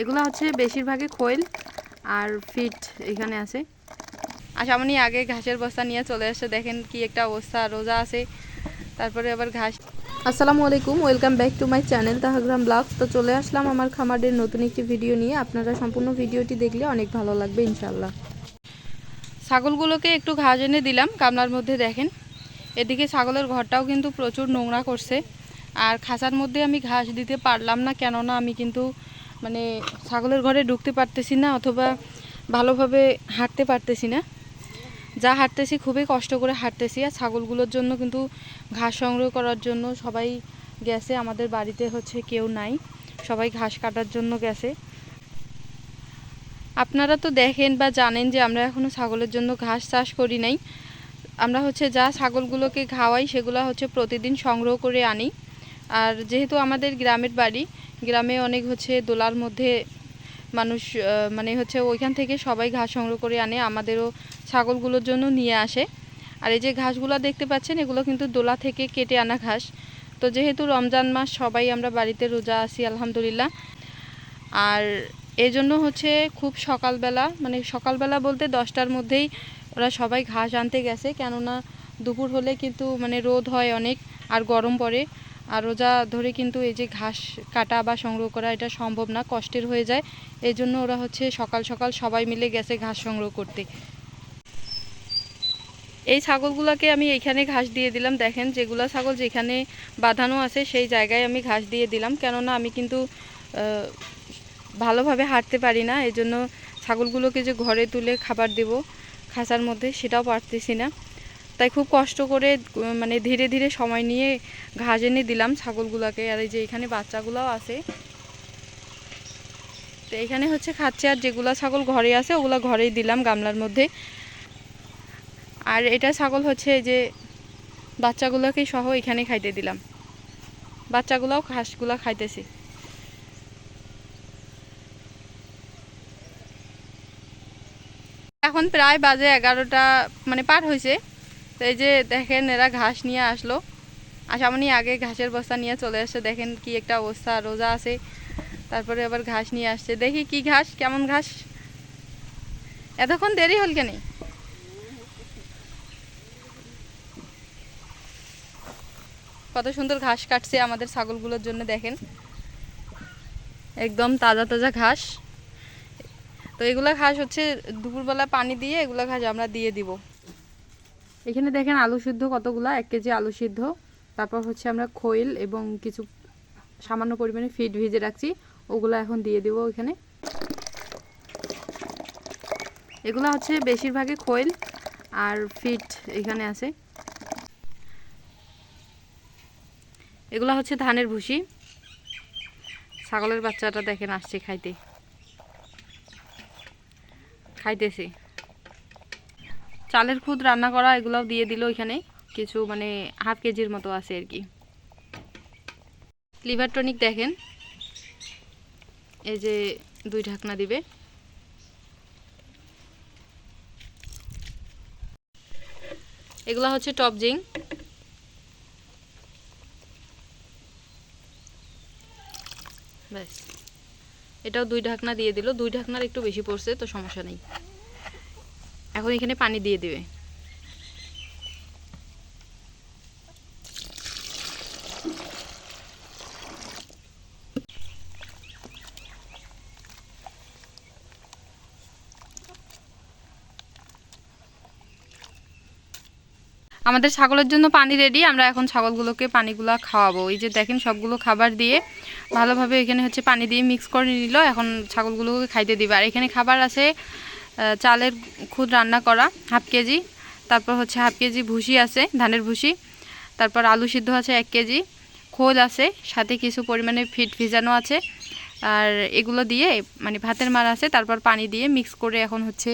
এগুলো হচ্ছে বেশিরভাগই খৈল আর ফিট এখানে আছে। আশামনি আগে ঘাসের বস্তা নিয়ে চলে আসছে দেখেন কি একটা অবস্থা, রোজা আছে, তারপরে আবার ঘাস। আসসালামু আলাইকুম, welcome back to my channel Tahagram blogs. তো চলে আসলাম আমার খামারের নতুন একটি ভিডিও নিয়ে। আপনারা সম্পূর্ণ ভিডিওটি দেখলে অনেক ভালো লাগবে ইনশাল্লাহ ছাগলগুলোকে একটু ঘাস এনে দিলাম, গামলার মধ্যে দেখেন। এদিকে ছাগলের ঘরটাও কিন্তু প্রচুর নোংরা করছে। আর খাঁচার মধ্যে আমি ঘাস দিতে পারলাম না, কেননা আমি কিন্তু মানে ছাগলের ঘরে ঢুকতে পারতেছি না অথবা ভালোভাবে হাঁটতে পারতেছি না। যা হাঁটতেছি খুবই কষ্ট করে হাঁটতেছি আর ছাগলগুলোর জন্য কিন্তু ঘাস সংগ্রহ করার জন্য সবাই গেছে, আমাদের বাড়িতে হচ্ছে কেউ নাই, সবাই ঘাস কাটার জন্য গেছে। আপনারা তো দেখেন বা জানেন যে আমরা এখনও ছাগলের জন্য ঘাস চাষ করি নাই। আমরা হচ্ছে যা ছাগলগুলোকে খাওয়াই সেগুলো হচ্ছে প্রতিদিন সংগ্রহ করে আনি। আর যেহেতু আমাদের গ্রামের বাড়ি গ্রামে অনেক হচ্ছে দোলার মধ্যে মানুষ মানে হচ্ছে ওইখান থেকে সবাই ঘাস সংগ্রহ করে আনে, আমাদেরও ছাগলগুলোর জন্য নিয়ে আসে। আর এই যে ঘাসগুলো দেখতে পাচ্ছেন, এগুলো কিন্তু দোলা থেকে কেটে আনা ঘাস। তো যেহেতু রমজান মাস, সবাই আমরা বাড়িতে রোজা আছি, আলহামদুলিল্লাহ। আর এই জন্য হচ্ছে খুব সকালবেলা মানে সকালবেলা বলতে দশটার মধ্যেই ওরা সবাই ঘাস আনতে গেছে। কেননা দুপুর হলে কিন্তু মানে রোদ হয় অনেক, আর গরম পড়ে। আর রোজা ধরে কিন্তু এই যে ঘাস কাটা বা সংগ্রহ করা, এটা সম্ভব না, কষ্টের হয়ে যায়। এই জন্য ওরা হচ্ছে সকাল সকাল সবাই মিলে গেছে ঘাস সংগ্রহ করতে। এই ছাগলগুলোকে আমি এইখানে ঘাস দিয়ে দিলাম। দেখেন যেগুলো ছাগল যেখানে বাঁধানো আছে, সেই জায়গায় আমি ঘাস দিয়ে দিলাম। কেননা আমি কিন্তু ভালোভাবে হাঁটতে পারি না। এই জন্য ছাগলগুলোকে যে ঘরে তুলে খাবার দেব, খাঁচার মধ্যে, সেটাও পারতেছি না। তাই খুব কষ্ট করে মানে ধীরে ধীরে সময় নিয়ে ঘাস এনে দিলাম ছাগলগুলোকে। আর এই যে এখানে বাচ্চাগুলোও আছে। তো এখানে হচ্ছে খাচ্ছে আর যেগুলো ছাগল ঘরে আছে, ওগুলো ঘরেই দিলাম গামলার মধ্যে। আর এটা ছাগল হচ্ছে যে বাচ্চাগুলোকে সহ এখানে খাইতে দিলাম। বাচ্চাগুলোও ঘাসগুলো খাইতেছে। এখন প্রায় বাজে এগারোটা মানে পার হয়েছে তো এই যে দেখেন, এরা ঘাস নিয়ে আসলো। আসামনি আগে ঘাসের বস্তা নিয়ে চলে আসছে। দেখেন কি একটা অবস্থা, রোজা আছে। তারপরে আবার ঘাস নিয়ে আসছে। দেখি কি ঘাস, কেমন ঘাস? এতক্ষণ দেরি হল কেন? কত সুন্দর ঘাস কাটছে আমাদের ছাগলগুলোর জন্য, দেখেন। একদম তাজা তাজা ঘাস। তো এগুলো ঘাস হচ্ছে দুপুরবেলা পানি দিয়ে, এগুলো ঘাস আমরা দিয়ে দিব। এখানে দেখেন আলু সিদ্ধ কতগুলা? এক কেজি আলু সিদ্ধ। তারপর হচ্ছে আমরা খৈল এবং কিছু সামান্য পরিমাণে ফিড ভিজে রাখছি। ওগুলো এখন দিয়ে দিব এখানে। এগুলো হচ্ছে বেশিরভাগই খৈল আর ফিট এখানে আছে। এগুলো হচ্ছে ধানের ভুসি। ছাগলের বাচ্চাটা দেখেন আসছে খাইতে। খাইতেছে। চালের খুদ রান্না করা, এগুলোও দিয়ে দিল এখানে। কিছু মানে হাফ কেজির মতো আছে আর কি। লিভার টনিক দেখেন। এই যে দুই ঢাকনা দিবে। এগুলা হচ্ছে টপ জিং। ব্যাস। এটাও দুই ঢাকনা দিয়ে দিল। দুই ঢাকনার একটু বেশি পড়ছে, তো সমস্যা নেই। এখন এখানে পানি দিয়ে দিবে। আমাদের ছাগলের জন্য পানি রেডি আমরা এখন ছাগলগুলোকে পানিগুলো খাওয়াবো। এই যে দেখেন, সবগুলো খাবার দিয়ে ভালোভাবে এখানে হচ্ছে পানি দিয়ে মিক্স করে নিল, এখন ছাগলগুলোকে খাইতে দিবে। আর এখানে খাবার আছে চালের খুদ রান্না করা, হাফ কেজি। তারপর হচ্ছে হাফ কেজি ভুসি আছে, ধানের ভুসি। তারপর আলু সিদ্ধ আছে এক কেজি। খোল আছে, সাথে কিছু পরিমাণে ফিট ভিজানো আছে। আর এগুলো দিয়ে মানে ভাতের মার আছে, তারপর পানি দিয়ে মিক্স করে এখন হচ্ছে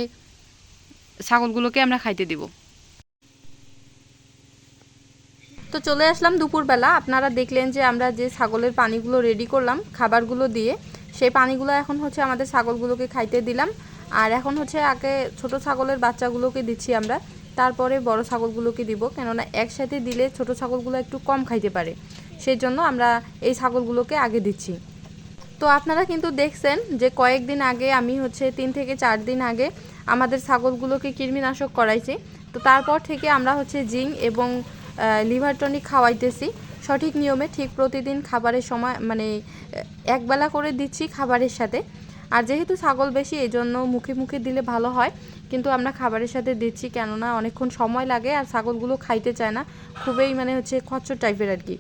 ছাগলগুলোকে আমরা খাইতে দিব। তো চলে আসলাম দুপুরবেলা। আপনারা দেখলেন যে আমরা যে ছাগলের পানিগুলো রেডি করলাম, খাবারগুলো দিয়ে, সেই পানিগুলো এখন হচ্ছে আমাদের ছাগলগুলোকে খাইতে দিলাম। আর এখন হচ্ছে আগে ছোট ছাগলের বাচ্চাগুলোকে দিচ্ছি আমরা, তারপরে বড় ছাগলগুলোকে দিব, কেননা একসাথে দিলে ছোট ছাগলগুলো একটু কম খাইতে পারে। সেই জন্য আমরা এই ছাগলগুলোকে আগে দিচ্ছি। তো আপনারা কিন্তু দেখছেন যে কয়েকদিন আগে আমি হচ্ছে তিন থেকে চার দিন আগে আমাদের ছাগলগুলোকে কৃমিনাশক করাইছি। তো তারপর থেকে আমরা হচ্ছে জিঙ্ক এবং লিভার টনিক খাওয়াইতেছি। সঠিক নিয়মে ঠিক প্রতিদিন খাবারের সময় মানে একবেলা করে দিচ্ছি খাবারের সাথে। আর যেহেতু ছাগল বেশি এই জন্য মুখে মুখে দিলে ভালো হয়। কিন্তু আমরা খাবারের সাথে দিচ্ছি কেননা অনেকক্ষণ সময় লাগে আর ছাগলগুলো খাইতে চায় না। খুবই মানে হচ্ছে খচ্চর টাইপের আর কি।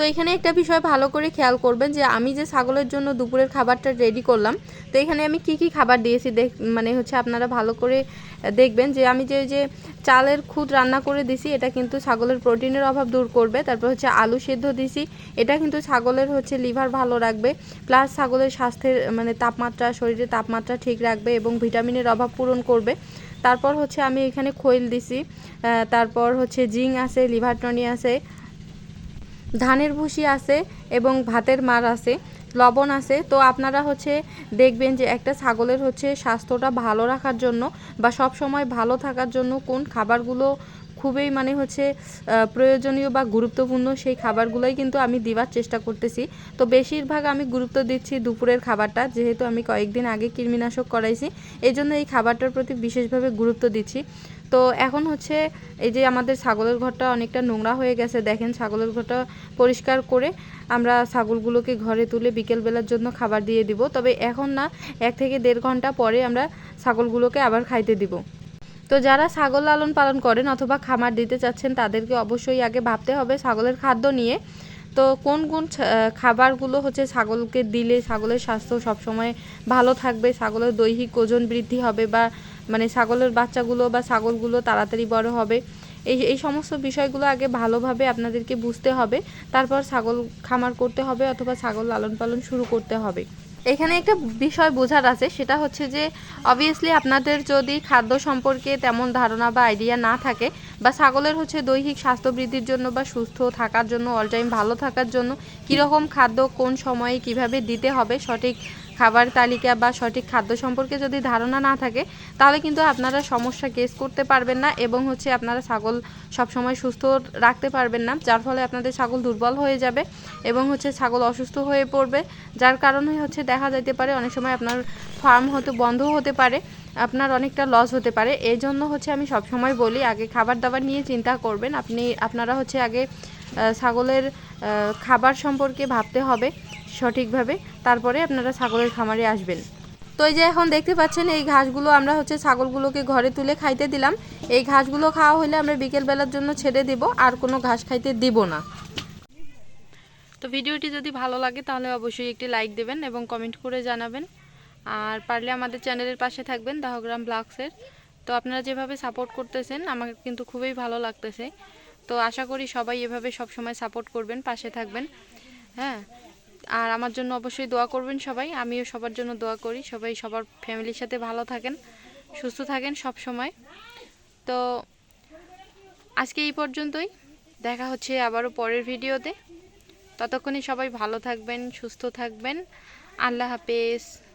তো এখানে একটা বিষয় ভালো করে খেয়াল করবেন যে আমি যে ছাগলের জন্য দুপুরের খাবারটা রেডি করলাম, তো এখানে আমি কি কি খাবার দিয়েছি দেখ মানে হচ্ছে আপনারা ভালো করে দেখবেন যে আমি যে যে চালের খুদ রান্না করে দিছি, এটা কিন্তু ছাগলের প্রোটিনের অভাব দূর করবে। তারপর হচ্ছে আলু সেদ্ধ দিছি, এটা কিন্তু ছাগলের হচ্ছে লিভার ভালো রাখবে। প্লাস ছাগলের স্বাস্থ্যের মানে তাপমাত্রা, শরীরের তাপমাত্রা ঠিক রাখবে এবং ভিটামিনের অভাব পূরণ করবে। তারপর হচ্ছে আমি এখানে খৈল দিছি তারপর হচ্ছে জিং আছে, লিভার টনি আছে ধানের ভুসি আছে এবং ভাতের মার আছে, লবণ আছে। তো আপনারা হচ্ছে দেখবেন যে একটা ছাগলের হচ্ছে স্বাস্থ্যটা ভালো রাখার জন্য বা সব সময় ভালো থাকার জন্য কোন খাবারগুলো খুবই মানে হচ্ছে প্রয়োজনীয় বা গুরুত্বপূর্ণ সেই খাবারগুলোই কিন্তু আমি দেওয়ার চেষ্টা করতেছি। তো বেশিরভাগ আমি গুরুত্ব দিচ্ছি দুপুরের খাবারটা, যেহেতু আমি কয়েকদিন আগে কৃমিনাশক করাইছি এই জন্য এই খাবারটার প্রতি বিশেষভাবে গুরুত্ব দিচ্ছি। তো এখন হচ্ছে এই যে আমাদের ছাগলের ঘরটা অনেকটা নোংরা হয়ে গেছে, দেখেন ছাগলের ঘরটা পরিষ্কার করে আমরা ছাগলগুলোকে ঘরে তুলে বিকেলবেলার জন্য খাবার দিয়ে দিব। তবে এখন না, এক থেকে দেড় ঘণ্টা পরে আমরা ছাগলগুলোকে আবার খাইতে দিব। তো যারা ছাগল লালন পালন করেন অথবা খামার দিতে চাচ্ছেন, তাদেরকে অবশ্যই আগে ভাবতে হবে ছাগলের খাদ্য নিয়ে। তো কোন কোন খাবারগুলো হচ্ছে ছাগলকে দিলে ছাগলের স্বাস্থ্য সবসময় ভালো থাকবে, ছাগলের দৈহিক ওজন বৃদ্ধি হবে বা মানে ছাগলের বাচ্চাগুলো বা ছাগলগুলো তাড়াতাড়ি বড় হবে। এই এই সমস্ত বিষয়গুলো আগে ভালোভাবে আপনাদেরকে বুঝতে হবে। তারপর ছাগল খামার করতে হবে অথবা ছাগল লালন পালন শুরু করতে হবে। এখানে একটা বিষয় বোঝার আছে, সেটা হচ্ছে যে অবভিয়াসলি আপনাদের যদি খাদ্য সম্পর্কে তেমন ধারণা বা আইডিয়া না থাকে বা ছাগলের হচ্ছে দৈহিক স্বাস্থ্য বৃদ্ধির জন্য বা সুস্থ থাকার জন্য অল টাইম ভালো থাকার জন্য কীরকম খাদ্য কোন সময়ে কীভাবে দিতে হবে সঠিক খাবার তালিকা বা সঠিক খাদ্য সম্পর্কে যদি ধারণা না থাকে, তাহলে কিন্তু আপনারা সমস্যা কেস করতে পারবেন না এবং হচ্ছে আপনারা ছাগল সবসময় সুস্থ রাখতে পারবেন না, যার ফলে আপনাদের ছাগল দুর্বল হয়ে যাবে এবং হচ্ছে ছাগল অসুস্থ হয়ে পড়বে, যার কারণে হচ্ছে দেখা যাইতে পারে অনেক সময় আপনার ফার্ম হতে বন্ধ হতে পারে, আপনার অনেকটা লস হতে পারে। এই জন্য হচ্ছে আমি সবসময় বলি, আগে খাবার দাবার নিয়ে চিন্তা করবেন। আপনি, আপনারা হচ্ছে আগে ছাগলের খাবার সম্পর্কে ভাবতে হবে। সঠিকভাবে, তারপরে আপনারা ছাগলের খামারে আসবেন। তো এই যে এখন দেখতে পাচ্ছেন, এই ঘাসগুলো আমরা হচ্ছে ছাগলগুলোকে ঘরে তুলে খাইতে দিলাম। এই ঘাসগুলো খাওয়া হলে আমরা বিকেলবেলার জন্য ছেড়ে দিব, আর কোনো ঘাস খাইতে দিব না। তো ভিডিওটি যদি ভালো লাগে, তাহলে অবশ্যই একটি লাইক দেবেন এবং কমেন্ট করে জানাবেন। আর পারলে আমাদের চ্যানেলের পাশে থাকবেন দাহগ্রাম ব্লগসের। তো আপনারা যেভাবে সাপোর্ট করতেছেন, আমাকে কিন্তু খুবই ভালো লাগতেছে। তো আশা করি সবাই এভাবে সব সময় সাপোর্ট করবেন, পাশে থাকবেন। হ্যাঁ আর আমার জন্য অবশ্যই দোয়া করবেন সবাই। আমিও সবার জন্য দোয়া করি। সবাই সবার ফ্যামিলির সাথে ভালো থাকেন, সুস্থ থাকেন সব সময়। তো আজকে এই পর্যন্তই। দেখা হচ্ছে আবারও পরের ভিডিওতে। ততক্ষণে সবাই ভালো থাকবেন, সুস্থ থাকবেন। আল্লাহ হাফেজ।